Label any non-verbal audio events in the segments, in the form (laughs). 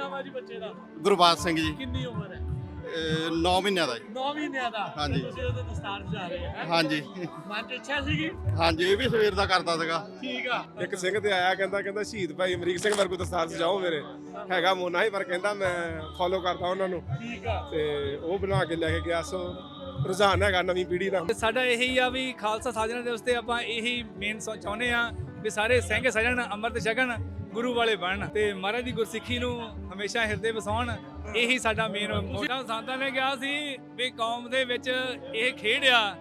ਨਾਮ ਆ ਜੀ ਬੱਚੇ ਦਾ? ਗੁਰਬਾਜ ਸਿੰਘ ਜੀ। ਕਿੰਨੀ ਉਮਰ ਹੈ? 9 ਮਹੀਨਿਆਂ ਦਾ ਜੀ। 9 ਮਹੀਨਿਆਂ ਦਾ। ਤੇ ਹਾਂਜੀ। ਤੁਸੀਂ ਉਹਦੇ ਦਸਤਾਰ ਜਾ ਰਹੇ ਆ ਹਾਂਜੀ। ਮਨ ਚ ਇੱਛਾ ਸੀਗੀ? ਹਾਂਜੀ ਇਹ ਵੀ ਸਵੇਰ ਦਾ ਕਰਦਾ ਸੀਗਾ। ਠੀਕ ਆ। ਇੱਕ ਸਿੰਘ ਤੇ ਆਇਆ ਕਹਿੰਦਾ ਕਹਿੰਦਾ ਸ਼ਹੀਦ ਭਾਈ ਅਮਰੀਕ ਸਿੰਘ ਵਰਗੂ ਦਸਤਾਰ ਸਜਾਓ ਮੇਰੇ। ਹੈਗਾ ਮੋਨਾ ਹੀ ਪਰ ਕਹਿੰਦਾ ਮੈਂ ਫੋਲੋ ਕਰਦਾ ਉਹਨਾਂ ਨੂੰ। ਠੀਕ ਆ। ਤੇ ਉਹ ਬਣਾ ਕੇ ਲੈ ਕੇ ਗਿਆ ਸੋ ਰੁਝਾਨ ਹੈਗਾ ਨਵੀਂ ਪੀੜ੍ਹੀ ਦਾ। ਤੇ ਸਾਡਾ ਇਹੀ ਆ ਵੀ ਖਾਲਸਾ ਸਾਜਣਾ ਦਿਵਸ ਤੇ ਆਪਾਂ ਇਹੀ ਮੇਨ ਚਾਹੁੰਦੇ ਆ ਵੀ ਸਾਰੇ ਸਿੰਘ ਸਜਣ ਅੰਮ੍ਰਿਤ ਛਕਣ। ਗੁਰੂ ਵਾਲੇ ਬਣਨ ਤੇ ਮਹਾਰਾਜ ਦੀ ਗੁਰਸਿੱਖੀ ਨੂੰ ਹਮੇਸ਼ਾ ਹਿਰਦੇ ਵਸਾਉਣ ਇਹੀ ਸਾਡਾ ਮੇਨ ਮੋਟਾ ਸੰਤਾਂ ਨੇ ਕਿਹਾ ਸੀ ਵੀ ਕੌਮ ਦੇ ਵਿੱਚ ਇਹ ਖੇਡ ਆ।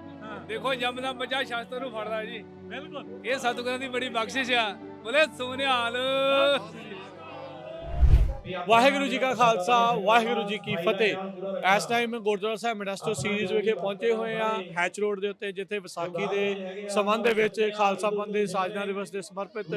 ਦੇਖੋ ਜੰਮਦਾ ਬੱਚਾ ਸ਼ਾਸਤਰ ਨੂੰ ਫੜਦਾ ਜੀ। ਬਿਲਕੁਲ। ਇਹ ਸਤਿਗੁਰਾਂ ਦੀ ਬੜੀ ਬਖਸ਼ਿਸ਼ ਆ। ਬੋਲੇ ਸੋਨਿਹਾਲ ਵਾਹਿਗੁਰੂ ਜੀ ਕਾ ਖਾਲਸਾ, ਵਾਹਿਗੁਰੂ ਜੀ ਕੀ ਫਤਿਹ। ਇਸ time Gurdwara Sahib Modesto Ceres ਵਿਖੇ ਪਹੁੰਚੇ ਹੋਏ ਆ ਹੈਚ ਰੋਡ ਦੇ ਉੱਤੇ, ਜਿੱਥੇ ਵਿਸਾਖੀ ਦੇ ਸੰਬੰਧ ਦੇ ਵਿੱਚ ਖਾਲਸਾ ਪੰਥ ਦੇ ਸਾਜਨਾ ਦਿਵਸ ਦੇ ਸਮਰਪਿਤ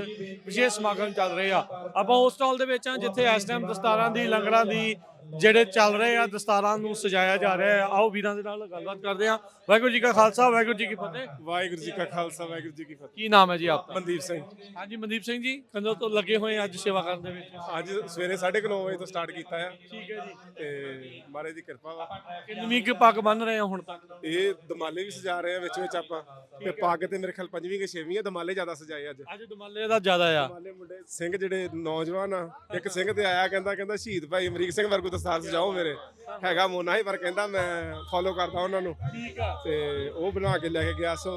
ਵਿਸ਼ੇਸ਼ ਸਮਾਗਮ ਚੱਲ ਰਹੇ ਆ। ਆਪਾਂ ਉਸ ਸਟਾਲ ਦੇ ਵਿੱਚ ਆ ਜਿੱਥੇ ਇਸ ਟਾਈਮ ਦਸਤਾਰਾਂ ਦੀ, ਲੰਗਰਾਂ ਦੀ ਜਿਹੜੇ ਚੱਲ ਰਹੇ ਆ ਦਸਤਾਰਾਂ ਨੂੰ ਸਜਾਇਆ ਜਾ ਰਿਹਾ ਹੈ। ਆਓ ਵੀਰਾਂ ਦੇ ਨਾਲ ਗੱਲਬਾਤ ਕਰਦੇ ਆ ਵਾਹਿਗੁਰੂ ਜੀ ਕਾ ਖਾਲਸਾ ਵਾਹਿਗੁਰੂ ਜੀ ਕੀ ਫਤਿਹ। ਵਾਹਿਗੁਰੂ ਜੀ ਕਾ ਖਾਲਸਾ ਵਾਹਿਗੁਰੂ ਜੀ ਕੀ ਫਤਿਹ। ਕੀ ਨਾਮ ਹੈ ਜੀ ਆਪਕਾ? ਮਨਦੀਪ ਸਿੰਘ। ਹਾਂਜੀ ਮਨਦੀਪ ਸਿੰਘ ਜੀ ਕੰਦੋਂ ਤੋਂ ਲੱਗੇ ਹੋਏ ਅੱਜ ਸੇਵਾ ਕਰਨ ਦੇ ਵਿੱਚ। ਅੱਜ ਸਵੇਰੇ 9:30 ਵਜੇ ਤੋਂ ਸਟਾਰਟ ਕੀਤਾ ਆ ਠੀਕ ਹੈ ਜੀ। ਤੇ ਮਹਾਰਾਜ ਦੀ ਕਿਰਪਾ ਵਾ। ਕਿੰਨੀ ਕੁ ਪੱਗ ਬੰਨ ਰਹੇ ਆ ਹੁਣ ਤੱਕ? ਇਹ ਦਮਾਲੇ ਵੀ ਸਜਾ ਰਹੇ ਆ ਵਿੱਚ ਵਿੱਚ ਆਪਾਂ। ਤੇ ਪੱਗ ਤੇ ਮੇਰੇ ਖਿਆਲ ਪੰਜਵੀਂ ਕਿ ਛੇਵੀਂ ਆ ਦਮਾਲੇ ਜ਼ਿਆਦਾ ਸਜਾਏ ਅੱਜ। ਅੱਜ ਦਮਾਲੇ ਦਾ ਜ਼ਿਆਦਾ ਆ। ਦਮਾਲੇ ਮੁੰਡੇ ਸਿੰਘ ਜਿਹੜੇ ਨੌਜਵਾਨ ਆ ਇੱਕ ਸਿੰਘ ਤੇ ਆਇਆ ਕਹਿੰਦਾ ਕਹਿੰਦਾ ਸ਼ਹੀਦ ਭਾਈ ਅਮਰੀਕ ਸਿੰਘ ਵਰਗੂ ਦਸਤਾਰ ਸਜਾਓ ਮੇਰੇ। ਹੈਗਾ ਮੋਨਾ ਹੀ ਪਰ ਕਹਿੰਦਾ ਮੈਂ ਫੋਲੋ ਕਰਦਾ ਉਹਨਾਂ ਨੂੰ। ਠੀਕ ਆ। ਤੇ ਉਹ ਬਣਾ ਕੇ ਲੈ ਕੇ ਗਿਆ। ਸੋ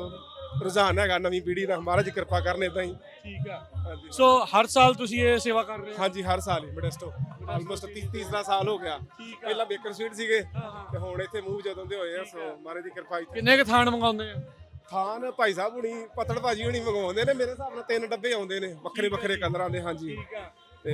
ਰੁਝਾਨ ਹੈਗਾ ਨਵੀਂ ਪੀੜ੍ਹੀ ਦਾ। ਮਹਾਰਾਜ ਕਿਰਪਾ ਕਰਨ ਇਦਾਂ ਹੀ। ਠੀਕ ਆ। ਹਾਂਜੀ। ਸੋ ਹਰ ਸਾਲ ਤੁਸੀਂ ਇਹ ਸੇਵਾ ਕਰ ਰਹੇ ਹੋ? ਹਾਂਜੀ ਹਰ ਸਾਲ ਹੀ ਮੋਡੈਸਟੋ। ਆਲਮੋਸਟ 30 ਤੀਸਰਾ ਸਾਲ ਹੋ ਗਿਆ। ਪਹਿਲਾਂ ਬੇਕਰ ਸਵੀਟ ਸੀਗੇ। ਤੇ ਹੁਣ ਇੱਥੇ ਮੂਵ ਜਦੋਂ ਦੇ ਹੋਏ ਆ ਸੋ ਮਹਾਰਾਜ ਦੀ ਕਿਰਪਾ ਇੱਥੇ ਕਿੰਨੇ ਕੁ ਥਾਨ ਮੰਗਾਉਂਦੇ ਆ? ਥਾਨ ਭਾਈ ਸਾਹਿਬ ਹੁਣੀ ਪਤੜ ਭਾਜੀ ਹੁਣੀ ਮੰਗਵਾਉਂਦੇ ਨੇ। ਮੇਰੇ ਹਿਸਾਬ ਨਾਲ ਤਿੰਨ ਡੱਬੇ ਆਉਂਦੇ ਨੇ। ਵੱਖਰੇ ਵੱਖਰੇ ਕਲਰਾਂ ਦੇ ਹਾਂਜੀ। ਠੀਕ ਆ। ਤੇ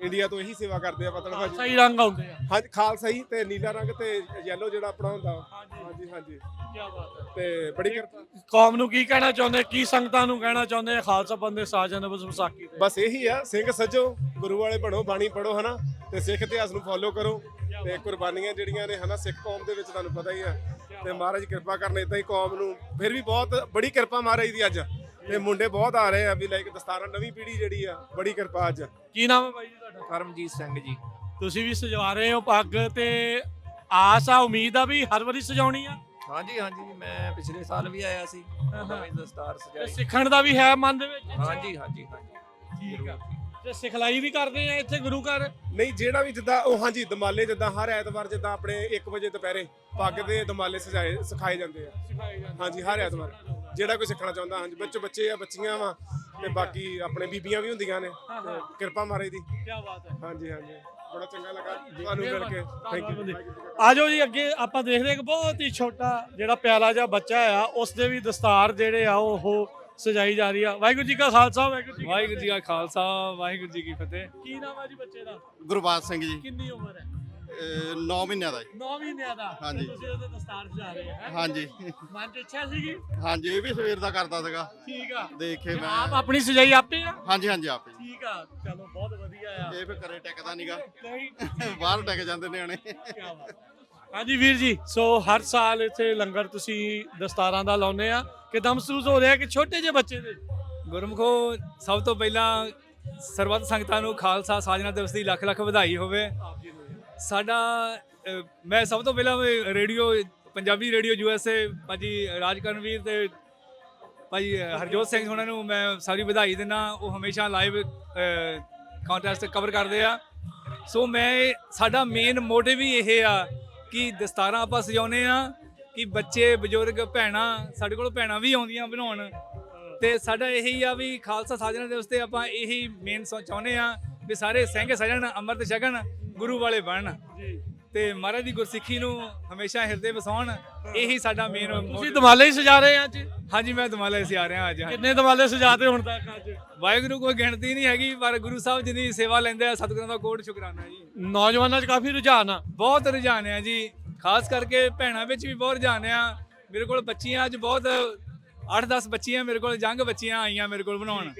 ਇੰਡੀਆ ਤੋਂ ਇਹੀ ਸੇਵਾ ਕਰਦੇ ਆ ਪਤੜ ਭਾਜੀ ਸਹੀ ਰੰਗ ਆਉਂਦੇ ਆ। ਹਾਂਜੀ ਖਾਲਸਾ ਹੀ ਤੇ ਨੀਲਾ ਰੰਗ ਤੇ ਯੈਲੋ ਜਿਹੜਾ ਆਪਣਾ ਹੁੰਦਾ। ਹਾਂਜੀ। ਹਾਂਜੀ ਕੀ ਬਾਤ ਹੈ। ਤੇ ਬੜੀ ਕਿਰਪਾ। ਕੌਮ ਨੂੰ ਕੀ ਕਹਿਣਾ ਚਾਹੁੰਦੇ ਕੀ ਸੰਗਤਾਂ ਨੂੰ ਕਹਿਣਾ ਚਾਹੁੰਦੇ ਆ? ਖਾਲਸਾ ਪੰਥ ਦੇ ਸਾਜਨ ਦਿਵਸ ਵਿਸਾਖੀ ਤੇ। ਬਸ ਇਹੀ ਆ ਸਿੰਘ ਸੱਜੋ ਗੁਰੂ ਵਾਲੇ ਬਣੋ ਬਾਣੀ ਪੜੋ ਹਨਾ? ਤੇ ਸਿੱਖ ਇਤਿਹਾਸ ਨੂੰ ਫੋਲੋ ਕਰੋ। ਤੇ ਕੁਰਬਾਨੀਆਂ ਜਿਹੜੀਆਂ ਨੇ ਹਨਾ ਸਿੱਖ ਕੌਮ ਦੇ ਵਿੱਚ ਤੁਹਾਨੂੰ ਪਤਾ ਹੀ ਆ। ਤੇ ਮਹਾਰਾਜ ਕਿਰਪਾ ਕਰਨ ਇਦਾਂ ਹੀ ਕੌਮ ਨੂੰ ਫਿਰ ਵੀ ਬਹੁਤ ਬੜੀ ਕਿਰਪਾ ਮਹਾਰਾਜ ਦੀ ਅੱਜ। ਤੇ ਮੁੰਡੇ ਬਹੁਤ ਆ ਰਹੇ ਆ ਵੀ ਲਾਈਕ ਦਸਤਾਰਾਂ ਨਵੀਂ ਪੀੜ੍ਹੀ ਜਿਹੜੀ ਆ ਬੜੀ ਕਿਰਪਾ ਅੱਜ। ਕੀ ਨਾਮ ਹੈ ਬਾਈ ਜੀ ਤੁਹਾਡਾ? ਕਰਮਜੀਤ ਸਿੰਘ ਜੀ। ਤੁਸੀਂ ਵੀ ਸਜਵਾ ਰਹੇ ਹੋ ਪੱਗ ਤੇ ਆਸ ਆ ਉਮੀਦ ਆ ਵੀ ਹਰ ਵਾਰੀ ਸਜਾਉਣੀ ਆ? ਹਾਂਜੀ ਹਾਂਜੀ ਮੈਂ ਪਿਛਲੇ ਸਾਲ ਵੀ ਆਇਆ ਸੀ। ਨਵੇਂ ਦਸਤਾਰ ਤੇ ਸਜਾਈ। ਸਿੱਖਣ ਦਾ ਵੀ ਹੈ ਮਨ ਦੇ ਵਿੱਚ? ਹਾਂਜੀ ਹਾਂਜੀ ਹਾਂਜੀ। ਠੀਕ ਆ। ਤੇ ਸਿਖਲਾਈ ਵੀ ਕਰਦੇ ਆ ਇੱਥੇ ਗੁਰੂ ਘਰ? ਨਹੀਂ ਜਿਹੜਾ ਵੀ ਜਿੱਦਾਂ ਉਹ ਹਾਂਜੀ ਦਮਾਲੇ ਜਿੱਦਾਂ ਹਰ ਐਤਵਾਰ ਜਿੱਦਾਂ ਆਪਣੇ 1 ਵਜੇ ਦੁਪਹਿਰੇ ਪੱਗ ਦੇ ਦਮਾਲੇ ਸਜਾਏ ਸਿਖਾਏ ਜਾਂਦੇ ਆ। ਜਾਂਦੀ ਹਾਂਜੀ ਹਰ ਐਤਵਾਰ। ਜਿਹੜਾ ਕੋਈ ਸਿੱਖਣਾ ਚਾਹੁੰਦਾ ਹਾਂਜੀ ਬੱਚੇ ਬੱਚੇ ਆ ਬੱਚੀਆਂ ਵਾ ਤੇ ਬਾਕੀ ਆਪਣੇ ਬੀਬੀਆਂ ਵੀ ਹੁੰਦੀਆਂ ਨੇ ਤੇ ਕਿਰਪਾ ਮਹਾਰਾਜ ਦੀ। ਕੀ ਬਾਤ ਹੈ। ਹਾਂਜੀ ਹਾਂਜੀ। ਬੜਾ ਚੰਗਾ ਲੱਗਾ ਤੁਹਾਨੂੰ ਮਿਲ ਕੇ ਥੈਂਕ ਯੂ ਆਜੋ ਜੀ ਅੱਗੇ ਆਪਾਂ ਦੇਖਦੇ ਹਾਂ ਕਿ ਬਹੁਤ ਹੀ ਛੋਟਾ ਜਿਹੜਾ ਪਿਆਰਾ ਜਿਹਾ ਬੱਚਾ ਆ ਉਸ ਦੇ ਵੀ ਦਸਤਾਰ ਜਿਹੜੇ ਆ ਉਹ ਸਜਾਈ ਜਾ ਰਹੀ ਆ। ਵਾਹਿਗੁਰੂ ਜੀ ਕਾ ਖਾਲਸਾ ਵਾਹਿਗੁਰੂ ਜੀ ਕੀ ਵਾਹਿਗੁਰੂ ਜੀ ਕਾ ਖਾਲਸਾ ਵਾਹਿਗੁਰੂ ਜੀ ਕੀ ਫਤਿਹ। ਫਤਿਹ। ਕੀ ਨਾਮ ਆ ਜੀ ਬੱਚੇ ਦਾ? ਗੁਰਬਾਜ ਸਿੰਘ ਜੀ। ਕਿੰਨੀ ਉਮਰ ਹੈ? 9 ਮਹੀਨਿਆਂ ਦਾ ਜੀ। 9 ਮਹੀਨਿਆਂ ਦਾ। ਤੇ ਹਾਂਜੀ। ਤੁਸੀਂ ਉਹਦੇ ਦਸਤਾਰ ਜਾ ਰਹੇ ਆ ਹਾਂਜੀ। ਮਨ ਚ ਇੱਛਾ ਸੀਗੀ? ਹਾਂਜੀ ਇਹ ਵੀ ਸਵੇਰ ਦਾ ਕਰਦਾ ਸੀਗਾ। ਠੀਕ ਆ। ਦੇਖੇ ਆਪ ਮੈਂ। ਆਪਣੀ ਸਜਾਈ ਆਪੇ ਆ? ਹਾਂਜੀ ਹਾਂਜੀ ਆਪੇ। ਜੀ। ਠੀਕ ਆ। ਚਲੋ ਬਹੁਤ ਵਧੀਆ ਆ। ਇਹ ਵੀ ਕਰੇ ਟਿਕਦਾ ਨਹੀਂਗਾ ਨਹੀਂ। (laughs) ਬਾਹਰ ਟਿਕ ਜਾਂਦੇ ਨਿਆਣੇ ਕਿਆ ਬਾਤ। ਹਾਂਜੀ ਵੀਰ ਜੀ ਸੋ ਹਰ ਸਾਲ ਇੱਥੇ ਲੰਗਰ ਤੁਸੀਂ ਦਸਤਾਰਾਂ ਦਾ ਲਾਉਨੇ ਆ। ਕਿਦਾਂ ਮਹਿਸੂਸ ਹੋ ਰਿਹਾ ਕਿ ਛੋਟੇ ਜਿਹੇ ਬੱਚੇ ਦੇ? ਗੁਰਮਖੋ ਸਭ ਤੋਂ ਪਹਿਲਾਂ ਸਰਬੱਤ ਸੰਗਤਾਂ ਨੂੰ ਖਾਲਸਾ ਸਾਜਣਾ ਦਿਵਸ ਦੀ ਲੱਖ ਲੱਖ ਵਧਾਈ ਹੋਵੇ। ਸਾਡਾ ਅਹ, ਮੈਂ ਸਭ ਤੋਂ ਪਹਿਲਾਂ ਰੇਡੀਓ ਪੰਜਾਬੀ ਰੇਡੀਓ ਯੂਐਸਏ ਭਾਜੀ ਰਾਜਕਰਨਵੀਰ ਤੇ ਭਾਜੀ ਅਹ, ਹਰਜੋਤ ਸਿੰਘ ਉਹਨਾਂ ਨੂੰ ਮੈਂ ਸਾਰੀ ਵਧਾਈ ਦਿੰਦਾ। ਉਹ ਹਮੇਸ਼ਾ ਲਾਈਵ ਕੰਟੈਸਟ ਕਵਰ ਕਰਦੇ ਆ। ਸੋ ਮੈਂ ਸਾਡਾ ਮੇਨ ਮੋਟਿਵ ਹੀ ਇਹ ਆ ਕਿ ਦਸਤਾਰਾਂ ਆਪਾਂ ਸਜਾਉਨੇ ਆ ਕਿ ਬੱਚੇ ਬਜ਼ੁਰਗ ਭੈਣਾਂ ਸਾਡੇ ਕੋਲ ਭੈਣਾਂ ਵੀ ਆਉਂਦੀਆਂ ਬਣਾਉਣ। ਤੇ ਸਾਡਾ ਇਹੀ ਆ ਵੀ ਖਾਲਸਾ ਸਾਜਣਾ ਦੇ ਤੇ ਆਪਾਂ ਇਹੀ ਮੇਨ ਚਾਹੁੰਦੇ ਆ ਵੀ ਸਾਰੇ ਸਿੰਘ ਸਜਣ ਅੰਮ੍ਰਿਤ ਛਕਣ। ਗੁਰੂ ਵਾਲੇ ਬਣਨ। ਤੇ ਮਹਾਰਾਜ ਦੀ ਗੁਰਸਿੱਖੀ ਨੂੰ ਹਮੇਸ਼ਾ ਹਿਰਦੇ ਵਸਾਉਣ ਇਹੀ ਸਾਡਾ ਮੇਨ ਤੁਸੀਂ ਦਿਵਾਲੇ ਹੀ ਸਜਾ ਰਹੇ ਆ ਅੱਜ? ਹਾਂਜੀ ਮੈਂ ਦਮਾਲੇ ਸੇ ਆ ਰਿਹਾ ਅੱਜ ਕਿੰਨੇ ਦਿਵਾਲੇ ਸਜਾਤੇ ਹੁਣ ਤੱਕ ਅੱਜ? ਵਾਹਿਗੁਰੂ ਕੋਈ ਗਿਣਤੀ ਨਹੀਂ ਹੈਗੀ ਪਰ ਗੁਰੂ ਸਾਹਿਬ ਜੀ ਦੀ ਸੇਵਾ ਲੈਂਦੇ ਆ ਸਤਿਗੁਰਾਂ ਦਾ ਕੋਟ ਸ਼ੁਕਰਾਨਾ ਜੀ। ਨੌਜਵਾਨਾਂ 'ਚ ਕਾਫੀ ਰੁਝਾਨ ਆ। ਬਹੁਤ ਰੁਝਾਨ ਆ ਜੀ। ਖਾਸ ਕਰਕੇ ਭੈਣਾਂ ਵਿੱਚ ਵੀ ਬਹੁਤ ਰੁਝਾਨ ਆ। ਮੇਰੇ ਕੋਲ ਬੱਚੀਆਂ ਅੱਜ ਬਹੁਤ 8-10 ਬੱਚੀਆਂ ਮੇਰੇ ਕੋਲ ਜੰਗ ਬੱਚੀਆਂ ਆਈਆਂ ਮੇਰੇ ਕੋਲ ਬਣਾਉਣ।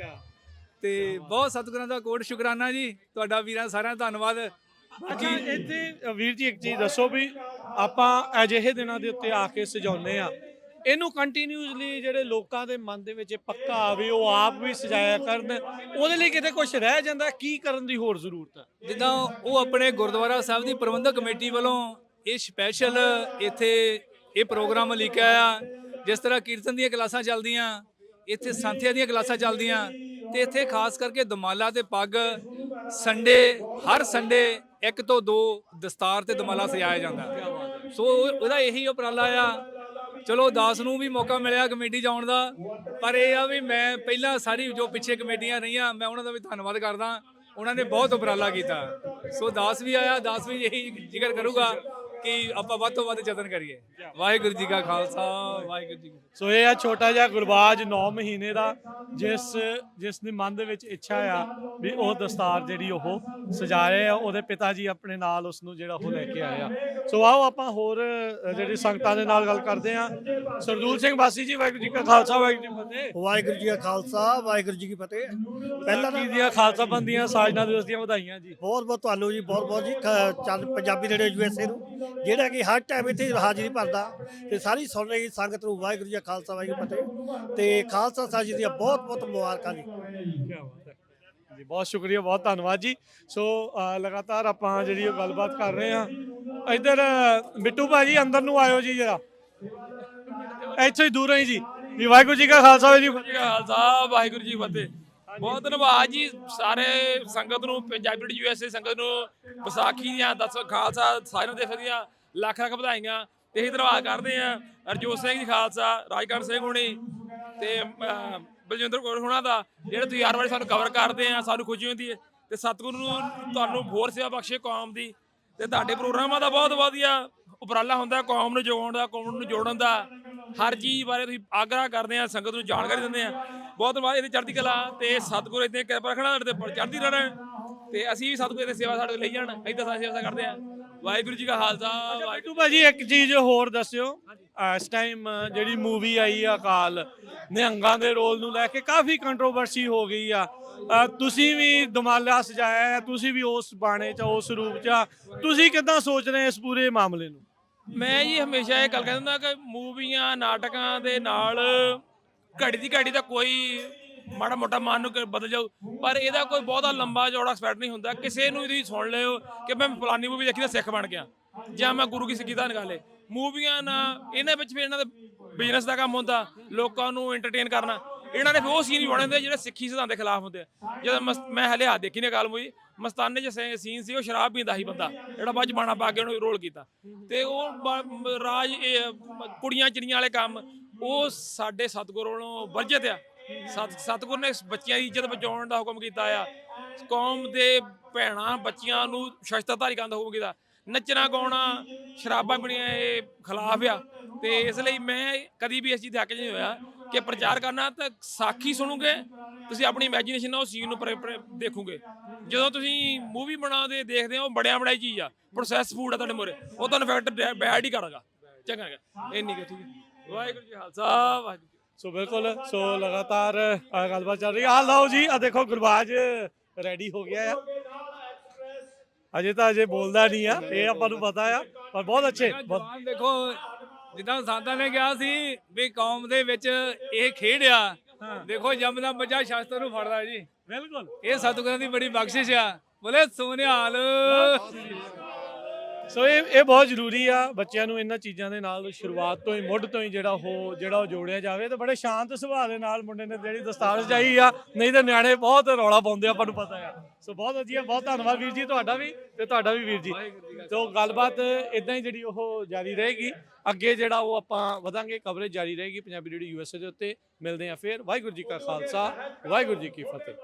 ਤੇ ਬਹੁਤ ਸਤਿਗੁਰਾਂ ਦਾ ਕੋਟ ਸ਼ੁਕਰਾਨਾ ਜੀ। ਤੁਹਾਡਾ ਵੀਰਾਂ ਸਾਰਿਆਂ ਦਾ ਧੰਨਵਾਦ। ਅੱਛਾ ਇੱਥੇ ਵੀਰ ਜੀ, ਇੱਕ ਚੀਜ਼ ਦੱਸੋ ਵੀ ਆਪਾਂ ਅਜਿਹੇ ਦਿਨਾਂ ਦੇ ਉੱਤੇ ਆ ਕੇ ਸਜਾਉਂਦੇ ਆ ਇਹਨੂੰ ਕੰਟੀਨਿਊਸਲੀ ਜਿਹੜੇ ਲੋਕਾਂ ਦੇ ਮਨ ਦੇ ਵਿੱਚ ਇਹ ਪੱਕਾ ਆਵੇ, ਉਹ ਆਪ ਵੀ ਸਜਾਇਆ ਕਰਨ, ਉਹਦੇ ਲਈ ਕਿਤੇ ਕੁਝ ਰਹਿ ਜਾਂਦਾ, ਕੀ ਕਰਨ ਦੀ ਹੋਰ ਜ਼ਰੂਰਤ ਹੈ? ਜਿੱਦਾਂ ਉਹ ਆਪਣੇ ਗੁਰਦੁਆਰਾ ਸਾਹਿਬ ਦੀ ਪ੍ਰਬੰਧਕ ਕਮੇਟੀ ਵੱਲੋਂ ਇਹ ਸਪੈਸ਼ਲ ਇੱਥੇ ਇਹ ਪ੍ਰੋਗਰਾਮ ਲਿਖਿਆ ਆ, ਜਿਸ ਤਰ੍ਹਾਂ ਕੀਰਤਨ ਦੀਆਂ ਕਲਾਸਾਂ ਚੱਲਦੀਆਂ, ਇੱਥੇ ਸੰਥਿਆ ਦੀਆਂ ਕਲਾਸਾਂ ਚੱਲਦੀਆਂ, ਤੇ ਇੱਥੇ ਖਾਸ ਕਰਕੇ ਦਮਾਲਾ ਤੇ ਪੱਗ, ਸੰਡੇ, ਹਰ ਸੰਡੇ ਇੱਕ ਤੋਂ ਦੋ ਦਸਤਾਰ ਤੇ ਦਮਾਲਾ ਸਜਾਇਆ ਜਾਂਦਾ। ਸੋ ਉਹਦਾ ਇਹੀ ਉਪਰਾਲਾ ਆ। ਚਲੋ ਦਾਸ ਨੂੰ ਵੀ ਮੌਕਾ ਮਿਲਿਆ ਕਮੇਟੀ 'ਚ ਦਾ। ਪਰ ਇਹ ਆ ਵੀ ਮੈਂ ਪਹਿਲਾਂ ਸਾਰੀ ਜੋ ਪਿੱਛੇ ਕਮੇਟੀਆਂ ਰਹੀਆਂ, ਮੈਂ ਉਹਨਾਂ ਦਾ ਵੀ ਧੰਨਵਾਦ ਕਰਦਾ। ਉਹਨਾਂ ਨੇ ਬਹੁਤ ਉਪਰਾਲਾ ਕੀਤਾ। ਸੋ ਦਾਸ ਵੀ ਆਇਆ, ਦਾਸ ਵੀ ਇਹੀ ਜ਼ਿਕਰ ਕਰੂਗਾ। ਕਿ ਆਪਾਂ ਵੱਧ ਤੋਂ ਵੱਧ ਯਤਨ ਕਰੀਏ। ਵਾਹਿਗੁਰੂ ਜੀ ਕਾ ਖਾਲਸਾ ਵਾਹਿਗੁਰੂ ਜੀ ਕੀ ਫਤਿਹ। ਸੋ ਇਹ ਆ ਛੋਟਾ ਜਿਹਾ ਗੁਰਬਾਜ 9 ਮਹੀਨੇ ਦਾ ਜਿਸ ਜਿਸ ਦੇ ਮਨ ਦੇ ਵਿੱਚ ਇੱਛਾ ਆ ਵੀ ਉਹ ਦਸਤਾਰ ਜਿਹੜੀ ਉਹ ਸਜਾ ਰਹੇ ਆ ਉਹਦੇ ਪਿਤਾ ਜੀ ਆਪਣੇ ਨਾਲ ਉਸ ਨੂੰ ਜਿਹੜਾ ਉਹ ਲੈ ਕੇ ਆਏ ਆ। ਸੋ ਆਓ ਆਪਾਂ ਹੋਰ ਅ, ਜਿਹੜੀ ਸੰਗਤਾਂ ਦੇ ਨਾਲ ਗੱਲ ਕਰਦੇ ਆ। ਸਰਦੂਲ ਸਿੰਘ ਵਾਸੀ ਜੀ ਵਾਹਿਗੁਰੂ ਜੀ ਕਾ ਖਾਲਸਾ ਵਾਹਿਗੁਰੂ ਜੀ ਕੀ ਫਤਿਹ। ਵਾਹਿਗੁਰੂ ਜੀ ਕਾ ਖਾਲਸਾ ਵਾਹਿਗੁਰੂ ਜੀ ਕੀ ਫਤਿਹ। ਪਹਿਲਾਂ ਕੀ ਤਾਂ ਦੀਆਂ ਖਾਲਸਾ ਬੰਦੀਆਂ ਸਾਜਨਾ ਦਿਵਸ ਦੀਆਂ ਵਧਾਈਆਂ ਜੀ। ਬਹੁਤ ਬਹੁਤ ਤੁਹਾਨੂੰ ਜੀ ਬਹੁਤ ਬਹੁਤ ਜੀ ਖ- ਚੰਦ ਪੰਜਾਬੀ ਰੇਡੀਓ ਯੂਐਸਏ ਨੂੰ। ਜਿਹੜਾ ਕਿ ਹਰ ਟਾਈਮ ਇੱਥੇ ਹਾਜ਼ਰੀ ਭਰਦਾ ਤੇ ਸਾਰੀ ਸੁਣ ਰਹੀ ਸੰਗਤ ਨੂੰ ਵਾਹਿਗੁਰੂ ਜੀ ਕਾ ਖਾਲਸਾ ਵਾਹਿਗੁਰੂ ਜੀ ਫਤਿਹ। ਤੇ ਖਾਲਸਾ ਸਾਹਿਬ ਜੀ ਦੀਆਂ ਬਹੁਤ ਬਹੁਤ ਮੁਬਾਰਕਾਂ ਜੀ। ਕਿਆ ਬਾਤ ਹੈ ਜੀ ਬਹੁਤ ਸ਼ੁਕਰੀਆ ਬਹੁਤ ਧੰਨਵਾਦ ਜੀ। ਸੋ ਲਗਾਤਾਰ ਆਪਾਂ ਜਿਹੜੀ ਉਹ ਗੱਲਬਾਤ ਕਰ ਰਹੇ ਹਾਂ। ਇੱਧਰ ਬਿੱਟੂ ਭਾਜੀ ਅੰਦਰ ਨੂੰ ਆਇਓ ਜੀ ਜਰਾ। ਇੱਥੇ ਹੀ ਦੂਰੋਂ ਹੀ ਜੀ। ਵੀ ਵਾਹਿਗੁਰੂ ਜੀ ਕਾ ਖਾਲਸਾ ਵਾਹਿਗੁਰੂ ਜੀ ਕੀ ਜੀ ਖਾਲਸਾ ਵਾਹਿਗੁਰੂ ਜੀ ਫਤਿਹ। ਬਹੁਤ ਧੰਨਵਾਦ ਜੀ ਸਾਰੇ ਸੰਗਤ ਨੂੰ, ਪੰਜਾਬੀ ਯੂ ਐਸ ਏ ਸੰਗਤ ਨੂੰ, ਵਿਸਾਖੀ ਦੀਆਂ, ਦਸ ਖਾਲਸਾ, ਸਾਰਿਆਂ ਦੇ ਦੀਆਂ ਲੱਖ ਲੱਖ ਵਧਾਈਆਂ। ਤੇ ਇਹੀ ਧੰਨਵਾਦ ਕਰਦੇ ਆ ਅਰਜੋਤ ਸਿੰਘ ਜੀ ਖਾਲਸਾ, ਰਾਜਕਰਨ ਸਿੰਘ ਹੁਣੀ ਤੇ ਬਲਜਿੰਦਰ ਕੌਰ ਹੁਣਾਂ ਦਾ, ਜਿਹੜੇ ਤੁਸੀਂ ਹਰ ਵਾਰੀ ਸਾਨੂੰ ਕਵਰ ਕਰਦੇ ਆ ਸਾਨੂੰ ਖੁਸ਼ੀ ਹੁੰਦੀ ਹੈ। ਤੇ ਸਤਿਗੁਰੂ ਨੂੰ ਤੁਹਾਨੂੰ ਹੋਰ ਸੇਵਾ ਬਖਸ਼ੇ ਕੌਮ ਦੀ। ਤੇ ਤੁਹਾਡੇ ਪ੍ਰੋਗਰਾਮਾਂ ਦਾ ਬਹੁਤ ਵਧੀਆ ਉਪਰਾਲਾ ਹੁੰਦਾ, ਕੌਮ ਨੂੰ ਜੋੜਨ ਦਾ, ਕੌਮ ਨੂੰ ਜੋੜਨ ਦਾ। ਹਰ ਚੀਜ਼ ਬਾਰੇ ਤੁਸੀਂ ਆਗਰਾ ਕਰਦੇ ਆ ਸੰਗਤ ਨੂੰ ਜਾਣਕਾਰੀ ਦਿੰਦੇ ਆ। ਬਹੁਤ ਧੰਨਵਾਦ ਇਹਦੀ ਚੜ੍ਹਦੀ ਕਲਾ ਤੇ ਸਤਿਗੁਰੂ ਇਦਾਂ ਕਿਰਪਾ ਰੱਖਣਾ ਸਾਡੇ ਤੇ ਚੜ੍ਹਦੀ ਰਹਿਣਾ। ਤੇ ਅਸੀਂ ਵੀ ਸਤਿਗੁਰੂ ਦੀ ਸੇਵਾ ਸਾਡੇ ਤੋਂ ਲਈ ਜਾਣ ਏਦਾਂ ਸਾਡੀ ਸੇਵਾ ਕਰਦੇ ਆ। ਵਾਹਿਗੁਰੂ ਜੀ ਕਾ ਖਾਲਸਾ ਵਾਹਿਗੁਰੂ ਭਾਜੀ ਇੱਕ ਚੀਜ਼ ਹੋਰ ਦੱਸਿਓ। ਇਸ ਟਾਈਮ ਜਿਹੜੀ ਮੂਵੀ ਆਈ ਆ ਅਕਾਲ ਨਿਹੰਗਾਂ ਦੇ ਰੋਲ ਨੂੰ ਲੈ ਕੇ ਕਾਫੀ ਕੰਟਰੋਵਰਸੀ ਹੋ ਗਈ ਆ। ਤੁਸੀਂ ਵੀ ਦਮਾਲਾ ਸਜਾਇਆ ਹੈ ਤੁਸੀਂ ਵੀ ਉਸ ਬਾਣੇ 'ਚ ਉਸ ਰੂਪ 'ਚ। ਤੁਸੀਂ ਕਿੱਦਾਂ ਸੋਚ ਰਹੇ ਇਸ ਪੂਰੇ ਮਾਮਲੇ ਨੂੰ? ਮੈਂ ਜੀ ਹਮੇਸ਼ਾ ਇਹ ਗੱਲ ਕਹਿੰਦਾ ਹੁੰਦਾ ਕਿ ਮੂਵੀਆਂ, ਨਾਟਕਾਂ ਦੇ ਨਾਲ ਘੜੀ ਦੀ ਘੜੀ ਦਾ ਕੋਈ ਮਾੜਾ ਮੋਟਾ ਮਨ ਨੂੰ ਕ- ਬਦਲ ਜਾਊ, ਪਰ ਇਹਦਾ ਕੋਈ ਬਹੁਤਾ ਲੰਬਾ ਚੌੜਾ ਐਕਸਪੈਕਟ ਨਹੀਂ ਹੁੰਦਾ। ਕਿਸੇ ਨੂੰ ਵੀ ਸੁਣ ਲਿਓ ਕਿ ਮੈਂ ਫਲਾਨੀ ਮੂਵੀ ਦੇਖੀ ਤਾਂ ਸਿੱਖ ਬਣ ਗਿਆ, ਜਾਂ ਮੈਂ ਗੁਰੂ ਕੀ ਸਿੱਖੀ ਦਾ ਨਿਕਾਲੇ ਮੂਵੀਆਂ ਨਾ, ਇਹਨਾਂ ਵਿੱਚ ਵੀ ਇਹਨਾਂ ਦਾ ਬਿਜ਼ਨਸ ਦਾ ਕੰਮ ਹੁੰਦਾ, ਲੋਕਾਂ ਨੂੰ ਐਂਟਰਟੇਨ ਕਰਨਾ। ਇਹਨਾਂ ਨੇ ਫਿਰ ਉਹ ਸੀਨ ਵੀ ਬਣੇ ਹੁੰਦੇ ਜਿਹੜੇ ਸਿੱਖੀ ਸਿਧਾਂਤ ਦੇ ਖਿਲਾਫ ਹੁੰਦੇ ਆ। ਜਦੋਂ ਮਸ- ਮੈਂ ਹਲੇ ਹੱਥ ਦੇਖੀ ਨੇ ਕਾਲ ਮੋਈ, ਮਸਤਾਨੇ ਚ ਸੀਨ ਸੀ, ਉਹ ਸ਼ਰਾਬ ਪੀਂਦਾ ਸੀ ਬੰਦਾ, ਜਿਹੜਾ ਬਾਅਦ ਚ ਬਾਣਾ ਪਾ ਕੇ ਉਹਨੂੰ ਰੋਲ ਕੀਤਾ। ਤੇ ਉਹ ਬ- ਮ- ਰਾਜ ਇਹ, ਮ- ਕੁੜੀਆਂ ਚਿੜੀਆਂ ਵਾਲੇ ਕੰਮ, ਉਹ ਸਾਡੇ ਸਤਿਗੁਰੂ ਵੱਲੋਂ ਵਰਜਿਤ ਆ। ਸਤ ਸਤਿਗੁਰ ਨੇ ਬੱਚਿਆਂ ਦੀ ਇੱਜ਼ਤ ਬਚਾਉਣ ਦਾ ਹੁਕਮ ਕੀਤਾ ਆ। ਕੌਮ ਦੇ ਭੈਣਾਂ, ਬੱਚਿਆਂ ਨੂੰ ਸ਼ਸਤਰਧਾਰੀ ਕਰਨ ਦਾ ਹੁਕਮ ਕੀਤਾ। ਨੱਚਣਾ, ਗਾਉਣਾ, ਸ਼ਰਾਬਾਂ ਪੀਣੀਆਂ ਇਹ ਖਿਲਾਫ ਆ। ਤੇ ਇਸ ਲਈ ਮੈਂ ਕਦੀ ਵੀ ਇਸ ਚੀਜ਼ ਦੇ ਹੱਕ 'ਚ ਨਹੀਂ ਹੋਇਆ। ਕਿ ਪ੍ਰਚਾਰ ਕਰਨਾ ਤਾਂ ਸਾਖੀ ਸੁਣੋਗੇ ਤੁਸੀਂ ਆਪਣੀ ਇਮੇਜਿਨੇਸ਼ਨ ਨਾਲ ਉਹ ਸੀਨ ਨੂੰ ਪਰ- ਪਰ- ਦੇਖੋਗੇ। ਜਦੋਂ ਤੁਸੀਂ ਮੂਵੀ ਬਣਾਉਂਦੇ ਦੇਖਦੇ ਹੋ ਉਹ ਬੜਿਆ ਬੜਾਈ ਚੀਜ਼ ਆ। ਪ੍ਰੋਸੈਸ ਫੂਡ ਆ ਤੁਹਾਡੇ ਮੋਰੇ ਉਹ ਤੁਹਾਨੂੰ ਫੈਕਟ ਬੈਡ ਹੀ ਕਰੇਗਾ। ਚੰਗਾ ਹੈਗਾ। ਇੰਨੀ ਕੁ ਠੀਕ ਹੈ ਵਾਹਿਗੁਰੂ ਜੀ ਖਾਲਸਾ ਵਾਹਿਗੁਰੂ ਜੀ ਸੋ ਬਿਲਕੁਲ ਸੋ ਲਗਾਤਾਰ ਅ, ਗੱਲਬਾਤ ਚੱਲ ਰਹੀ ਆ। ਲਓ ਜੀ ਆ ਦੇਖੋ ਗੁਰਬਾਜ ਰੈਡੀ ਹੋ ਗਿਆ ਆ। ਅਜੇ ਤਾਂ ਅਜੇ ਬੋਲਦਾ ਨਹੀਂ ਆ ਇਹ ਆਪਾਂ ਨੂੰ ਪਤਾ ਆ ਪਰ ਬਹੁਤ ਅੱਛੇ। ਬਹੁਤ- ਜਵਾਨ ਦੇਖੋ ਜਿੱਦਾਂ ਸੰਤਾਂ ਨੇ ਕਿਹਾ ਸੀ ਵੀ ਕੌਮ ਦੇ ਵਿੱਚ ਇਹ ਖੇਡ ਆ ਦੇਖੋ ਜੰਮਦਾ ਬੱਚਾ ਸ਼ਾਸਤਰ ਨੂੰ ਫੜਦਾ ਜੀ। ਬਿਲਕੁਲ। ਇਹ ਸਤਿਗੁਰਾਂ ਦੀ ਬੜੀ ਬਖਸ਼ਿਸ਼ ਆ। ਬੋਲੇ ਸੋਨਿਹਾਲ ਸੋ ਇਹ ਇਹ ਬਹੁਤ ਜ਼ਰੂਰੀ ਆ ਬੱਚਿਆਂ ਨੂੰ ਇਹਨਾਂ ਚੀਜ਼ਾਂ ਦੇ ਨਾਲ ਸ਼ੁਰੂਆਤ ਤੋਂ ਹੀ, ਮੁੱਢ ਤੋਂ ਹੀ ਜਿਹੜਾ ਉਹ ਜਿਹੜਾ ਉਹ ਜੋੜਿਆ ਜਾਵੇ ਤੇ ਬੜੇ ਸ਼ਾਂਤ ਸੁਭਾਅ ਦੇ ਨਾਲ ਮੁੰਡੇ ਨੇ ਜਿਹੜੀ ਦਸਤਾਰ ਸਜਾਈ ਆ, ਨਹੀਂ ਤਾਂ ਨਿਆਣੇ ਬਹੁਤ ਰੌਲਾ ਪਾਉਂਦੇ ਆ ਆਪਾਂ ਨੂੰ ਪਤਾ ਆ। ਸੋ ਬਹੁਤ ਵਧੀਆ, ਬਹੁਤ ਧੰਨਵਾਦ ਵੀਰ ਜੀ ਤੁਹਾਡਾ ਵੀ ਤੇ ਤੁਹਾਡਾ ਵੀ ਵੀਰ ਜੀ। ਸੋ ਗੱਲਬਾਤ ਇਦਾਂ ਹੀ ਜਿਹੜੀ ਉਹ ਜਾਰੀ ਰਹੇਗੀ। ਅੱਗੇ ਜਿਹੜਾ ਉਹ ਆਪਾਂ ਵਧਾਂਗੇ ਕਵਰੇਜ ਜਾਰੀ ਰਹੇਗੀ ਪੰਜਾਬੀ ਰੇਡੀਓ ਯੂਐਸਏ ਦੇ ਉੱਤੇ। ਮਿਲਦੇ ਆ ਫਿਰ। ਵਾਹਿਗੁਰੂ ਜੀ ਕਾ ਖਾਲਸਾ, ਵਾਹਿਗੁਰੂ ਜੀ ਕੀ ਫਤਿਹ।